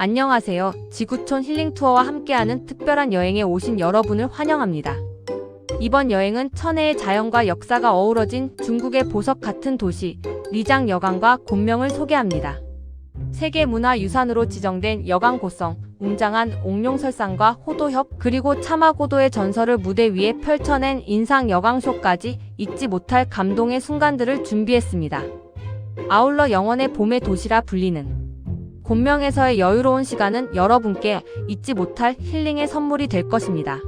안녕하세요. 지구촌 힐링 투어와 함께하는 특별한 여행에 오신 여러분을 환영합니다. 이번 여행은 천혜의 자연과 역사가 어우러진 중국의 보석 같은 도시 리장 여강과 곤명을 소개합니다. 세계 문화 유산으로 지정된 여강 고성, 웅장한 옥룡설산과 호도협 그리고 차마고도의 전설을 무대 위에 펼쳐낸 인상 여강쇼까지 잊지 못할 감동의 순간들을 준비했습니다. 아울러 영원의 봄의 도시라 불리는 곤명에서의 여유로운 시간은 여러분께 잊지 못할 힐링의 선물이 될 것입니다.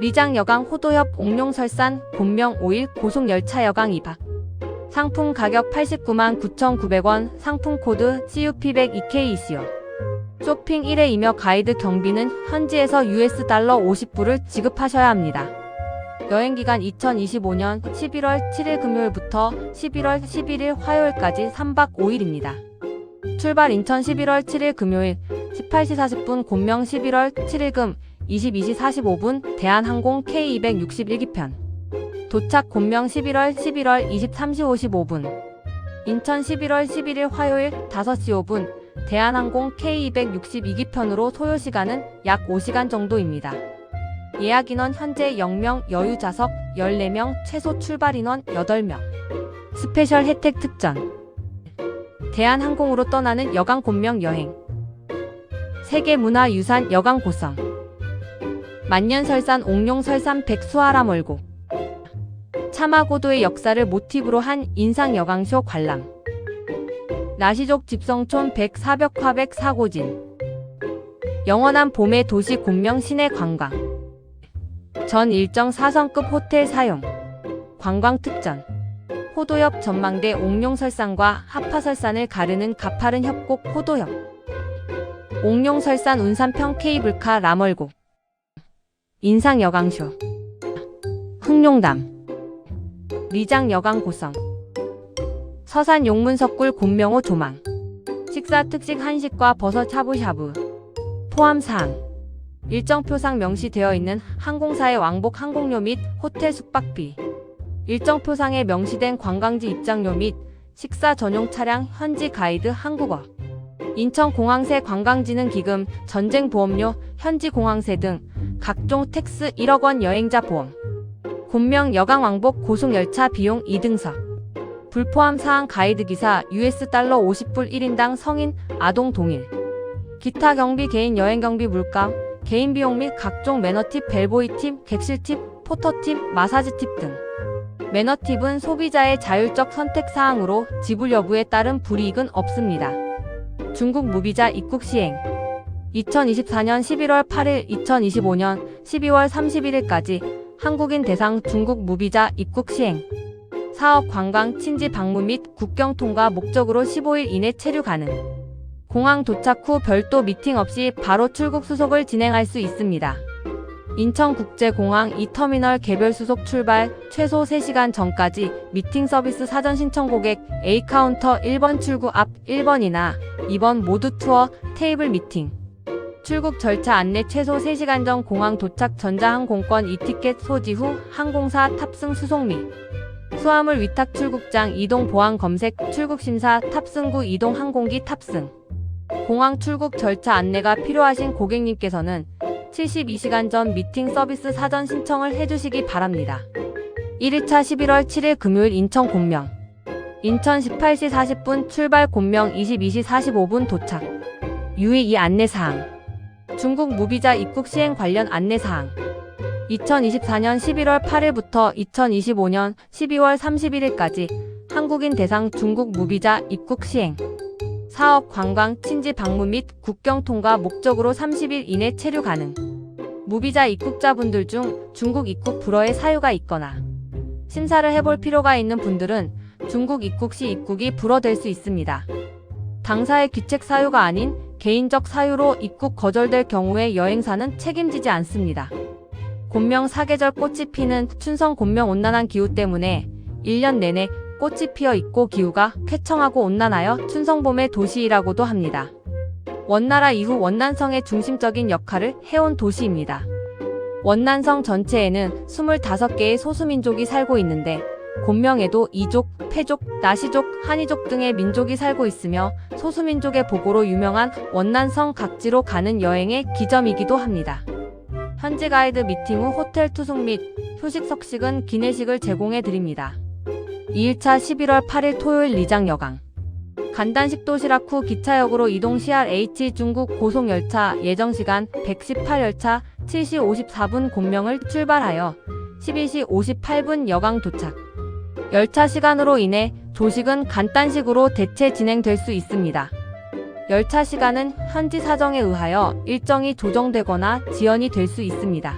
리장 여강 호도협 옥룡설산 곤명 5일 고속열차 여강 2박 상품 가격 89만 9,900원 상품 코드 CUP100EK 이시요 쇼핑 1회이며 가이드 경비는 현지에서 US 달러 50불을 지급하셔야 합니다. 여행 기간 2025년 11월 7일 금요일부터 11월 11일 화요일까지 3박 5일입니다. 출발 인천 11월 7일 금요일 18시 40분 곤명 11월 7일 금 22시 45분 대한항공 K261기편. 도착 곤명 11월 11월 23시 55분. 인천 11월 11일 화요일 5시 5분 대한항공 K262기편으로 소요시간은 약 5시간 정도입니다. 예약 인원 현재 0명 여유 좌석 14명 최소 출발 인원 8명. 스페셜 혜택 특전 대한항공으로 떠나는 여강 곤명 여행. 세계문화유산 여강 고성. 만년설산 옥룡설산 백수하라 멀고. 차마고도의 역사를 모티브로 한 인상 여강쇼 관람. 나시족 집성촌 백사벽 화백 사고진. 영원한 봄의 도시 곤명 시내 관광. 전 일정 4성급 호텔 사용. 관광 특전 호도협 전망대 옥룡설산과 하파설산을 가르는 가파른 협곡 호도협. 옥룡설산 운산평 케이블카 라멀고. 인상 여강쇼. 흑룡담. 리장 여강 고성. 서산 용문석굴 곤명호 조망. 식사 특식 한식과 버섯 샤브샤브. 포함 사항. 일정 표상 명시되어 있는 항공사의 왕복 항공료 및 호텔 숙박비 일정 표상에 명시된 관광지 입장료 및 식사 전용 차량 현지 가이드 한국어 인천공항세 관광지능기금 전쟁보험료 현지 공항세 등 각종 텍스 1억 원 여행자 보험 곤명 여강 왕복 고속열차 비용 2등석 불포함 사항 가이드 기사 US 달러 50불 1인당 성인 아동 동일 기타 경비 개인 여행 경비 물감 개인 비용 및 각종 매너 팁 벨보이 팁 객실 팁 포터 팁 마사지 팁 등 매너 팁은 소비자의 자율적 선택 사항으로 지불 여부에 따른 불이익은 없습니다. 중국 무비자 입국 시행 2024년 11월 8일 2025년 12월 31일까지 한국인 대상 중국 무비자 입국 시행 사업 관광 친지 방문 및 국경 통과 목적으로 15일 이내 체류 가능 공항 도착 후 별도 미팅 없이 바로 출국 수속을 진행할 수 있습니다. 인천국제공항 2터미널 개별 수속 출발 최소 3시간 전까지 미팅 서비스 사전 신청 고객 A카운터 1번 출구 앞 1번이나 2번 모두 투어 테이블 미팅. 출국 절차 안내 최소 3시간 전 공항 도착 전자항공권 이티켓 소지 후 항공사 탑승 수속 및 수화물 위탁 출국장 이동 보안 검색 출국 심사 탑승 후 이동 항공기 탑승. 공항 출국 절차 안내가 필요하신 고객님께서는 72시간 전 미팅 서비스 사전 신청을 해주시기 바랍니다. 1일차 11월 7일 금요일 인천 곤명. 인천 18시 40분 출발 곤명 22시 45분 도착. 유의 이 안내사항. 중국 무비자 입국 시행 관련 안내사항. 2024년 11월 8일부터 2025년 12월 31일까지 한국인 대상 중국 무비자 입국 시행. 사업, 관광, 친지 방문 및 국경 통과 목적으로 30일 이내 체류 가능. 무비자 입국자분들 중 중국 입국 불허의 사유가 있거나 심사를 해볼 필요가 있는 분들은 중국 입국 시 입국이 불허될 수 있습니다. 당사의 귀책 사유가 아닌 개인적 사유로 입국 거절될 경우에 여행사는 책임지지 않습니다. 곤명 사계절 꽃이 피는 춘성 곤명 온난한 기후 때문에 1년 내내 꽃이 피어 있고 기후가 쾌청하고 온난하여 춘성봄의 도시이라고도 합니다. 원나라 이후 원난성의 중심적인 역할을 해온 도시입니다. 원난성 전체에는 25개의 소수민족이 살고 있는데 곤명에도 이족, 패족, 나시족, 한이족 등의 민족이 살고 있으며 소수민족의 보고로 유명한 원난성 각지로 가는 여행의 기점이기도 합니다. 현지 가이드 미팅 후 호텔 투숙 및 휴식 석식은 기내식을 제공해 드립니다. 2일차 11월 8일 토요일 리장 여강 간단식 도시락 후 기차역으로 이동 CRH 중국 고속열차 예정시간 118열차 7시 54분 곤명을 출발하여 12시 58분 여강 도착. 열차 시간으로 인해 조식은 간단식으로 대체 진행될 수 있습니다. 열차 시간은 현지 사정에 의하여 일정이 조정되거나 지연이 될 수 있습니다.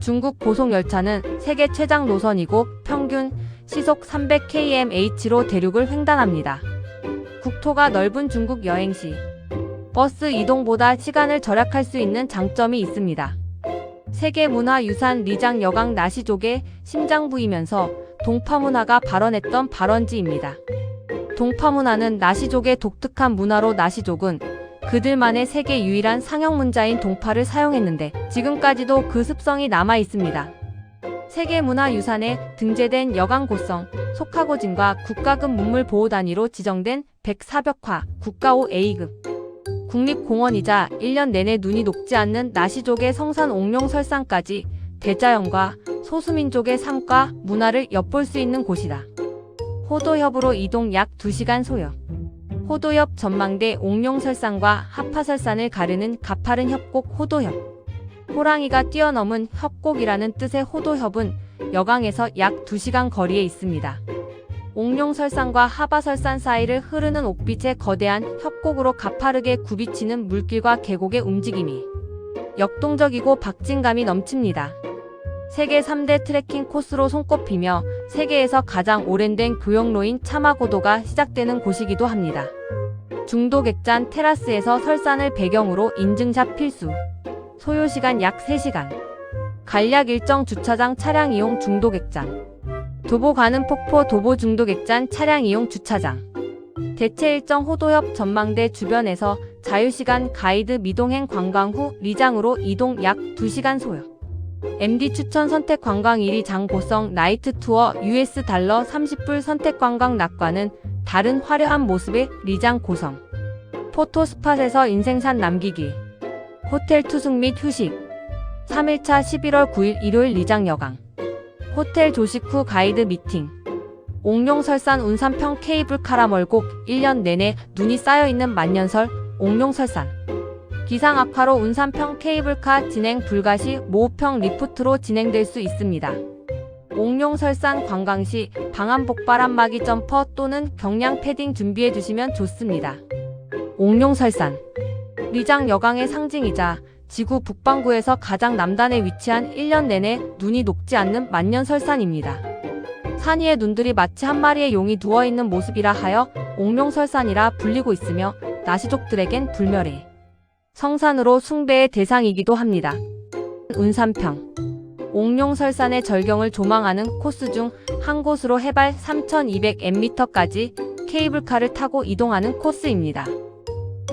중국 고속열차는 세계 최장 노선이고 평균 시속 300kmh로 대륙을 횡단합니다. 국토가 넓은 중국 여행 시 버스 이동보다 시간을 절약할 수 있는 장점이 있습니다. 세계문화유산 리장 여강 나시족의 심장부이면서 동파문화가 발원했던 발원지입니다. 동파문화는 나시족의 독특한 문화로 나시족은 그들만의 세계 유일한 상형 문자인 동파를 사용했는데 지금까지도 그 습성이 남아 있습니다. 세계문화유산에 등재된 여강고성, 속하고진과 국가급 문물보호 단위로 지정된 104벽화 국가호 A급 국립공원이자 1년 내내 눈이 녹지 않는 나시족의 성산 옥룡 설산까지 대자연과 소수민족의 삶과 문화를 엿볼 수 있는 곳이다. 호도협으로 이동 약 2시간 소요. 호도협 전망대 옥룡설산과 하파설산을 가르는 가파른 협곡 호도협. 호랑이가 뛰어넘은 협곡이라는 뜻의 호도협은 여강에서 약 2시간 거리에 있습니다. 옥룡설산과 하바설산 사이를 흐르는 옥빛의 거대한 협곡으로 가파르게 굽이치는 물길과 계곡의 움직임이 역동적이고 박진감이 넘칩니다. 세계 3대 트레킹 코스로 손꼽히며 세계에서 가장 오랜된 교역로인 차마고도가 시작되는 곳이기도 합니다. 중도 객잔 테라스에서 설산을 배경으로 인증샷 필수. 소요시간 약 3시간. 간략 일정 주차장 차량 이용 중도객잔. 도보 가는 폭포 도보 중도객잔 차량 이용 주차장. 대체 일정 호도협 전망대 주변에서 자유시간 가이드 미동행 관광 후 리장으로 이동 약 2시간 소요. MD 추천 선택 관광 1위 장고성 나이트 투어 US 달러 30불 선택 관광 낙과는 다른 화려한 모습의 리장 고성. 포토 스팟에서 인생샷 남기기. 호텔 투숙 및 휴식. 3일차 11월 9일 일요일 리장 여강. 호텔 조식 후 가이드 미팅. 옥룡설산 운산평 케이블카라 멀곡 1년 내내 눈이 쌓여있는 만년설 옥룡설산. 기상 악화로 운산평 케이블카 진행 불가 시 모평 리프트로 진행될 수 있습니다. 옥룡설산 관광 시 방한 복바람 막이 점퍼 또는 경량 패딩 준비해 주시면 좋습니다. 옥룡설산 리장 여강의 상징이자 지구 북반구에서 가장 남단에 위치한 1년 내내 눈이 녹지 않는 만년설산입니다. 산 위에 눈들이 마치 한 마리의 용이 누워있는 모습이라 하여 옥룡설산이라 불리고 있으며 나시족들에겐 불멸의 성산으로 숭배의 대상이기도 합니다. 운산평 옥룡설산의 절경을 조망하는 코스 중 한 곳으로 해발 3200m까지 케이블카를 타고 이동하는 코스입니다.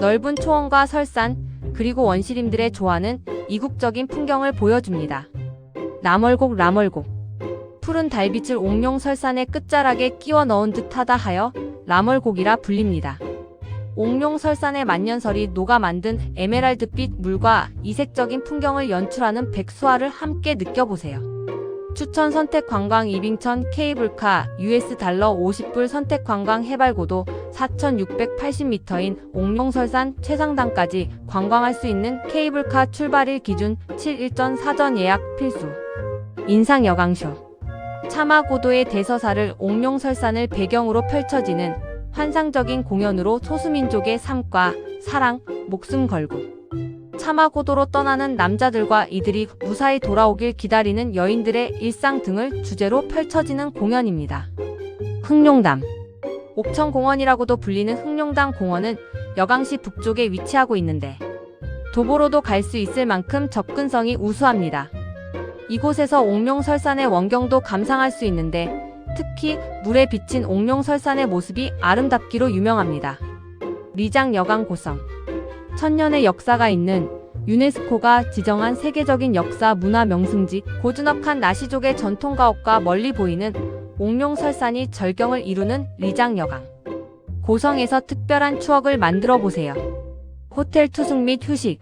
넓은 초원과 설산, 그리고 원시림들의 좋아하는 이국적인 풍경을 보여줍니다. 남월곡 라멀곡 푸른 달빛을 옥룡 설산의 끝자락에 끼워 넣은 듯하다 하여 라멀곡이라 불립니다. 옥룡 설산의 만년설이 녹아 만든 에메랄드빛 물과 이색적인 풍경을 연출하는 백수화를 함께 느껴보세요. 추천 선택 관광 이빙천 케이블카 US 달러 50불 선택 관광 해발고도 4,680m인 옥룡설산 최상단까지 관광할 수 있는 케이블카 출발일 기준 7 일전 사전 예약 필수. 인상 여강쇼. 차마고도의 대서사를 옥룡설산을 배경으로 펼쳐지는 환상적인 공연으로 소수민족의 삶과 사랑, 목숨 걸고 차마고도로 떠나는 남자들과 이들이 무사히 돌아오길 기다리는 여인들의 일상 등을 주제로 펼쳐지는 공연입니다. 흑룡담 옥천공원이라고도 불리는 흑룡담 공원은 여강시 북쪽에 위치하고 있는데 도보로도 갈 수 있을 만큼 접근성이 우수합니다. 이곳에서 옥룡설산의 원경도 감상할 수 있는데 특히 물에 비친 옥룡설산의 모습이 아름답기로 유명합니다. 리장 여강 고성 천년의 역사가 있는 유네스코가 지정한 세계적인 역사 문화 명승지 고즈넉한 나시족의 전통 가옥과 멀리 보이는 옥룡설산이 절경을 이루는 리장여강. 고성에서 특별한 추억을 만들어 보세요. 호텔 투숙 및 휴식.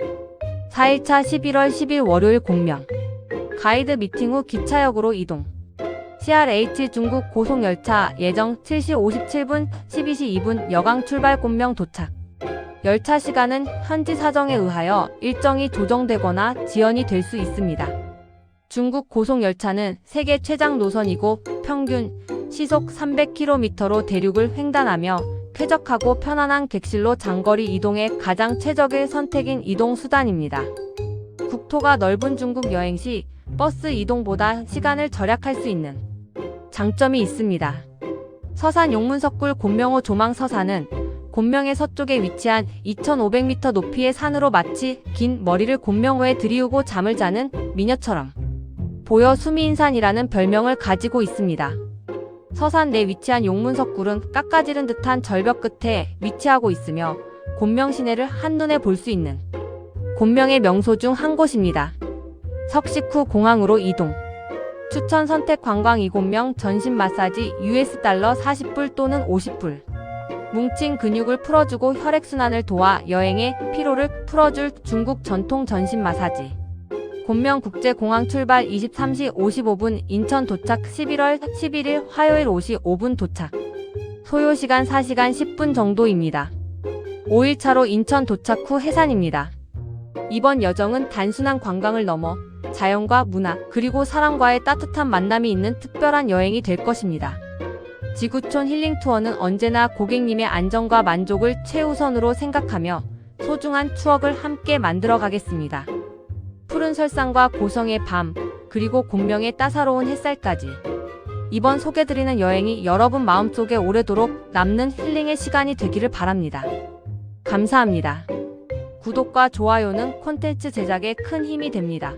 4일차 11월 10일 월요일 공명. 가이드 미팅 후 기차역으로 이동. CRH 중국 고속 열차 예정 7시 57분, 12시 2분 여강 출발 곤명 도착. 열차 시간은 현지 사정에 의하여 일정이 조정되거나 지연이 될 수 있습니다. 중국 고속열차는 세계 최장 노선이고 평균 시속 300km로 대륙을 횡단하며 쾌적하고 편안한 객실로 장거리 이동에 가장 최적의 선택인 이동 수단입니다. 국토가 넓은 중국 여행 시 버스 이동보다 시간을 절약할 수 있는 장점이 있습니다. 서산 용문석굴 곤명호 조망 서산은 곤명의 서쪽에 위치한 2500m 높이의 산으로 마치 긴 머리를 곤명호에 들이우고 잠을 자는 미녀처럼 보여 수미인산이라는 별명을 가지고 있습니다. 서산 내 위치한 용문석굴은 깎아지른 듯한 절벽 끝에 위치하고 있으며 곤명 시내를 한눈에 볼 수 있는 곤명의 명소 중 한 곳입니다. 석식 후 공항으로 이동. 추천 선택 관광 이곤명 전신 마사지 US 달러 40불 또는 50불. 뭉친 근육을 풀어주고 혈액순환을 도와 여행의 피로를 풀어줄 중국 전통 전신 마사지. 곤명 국제공항 출발 23시 55분 인천 도착 11월 11일 화요일 5시 5분 도착. 소요 시간 4시간 10분 정도입니다. 5일차로 인천 도착 후 해산입니다. 이번 여정은 단순한 관광을 넘어 자연과 문화, 그리고 사람과의 따뜻한 만남이 있는 특별한 여행이 될 것입니다. 지구촌 힐링 투어는 언제나 고객님의 안전과 만족을 최우선으로 생각하며 소중한 추억을 함께 만들어 가겠습니다. 푸른 설산과 고성의 밤, 그리고 곤명의 따사로운 햇살까지. 이번 소개드리는 여행이 여러분 마음속에 오래도록 남는 힐링의 시간이 되기를 바랍니다. 감사합니다. 구독과 좋아요는 콘텐츠 제작에 큰 힘이 됩니다.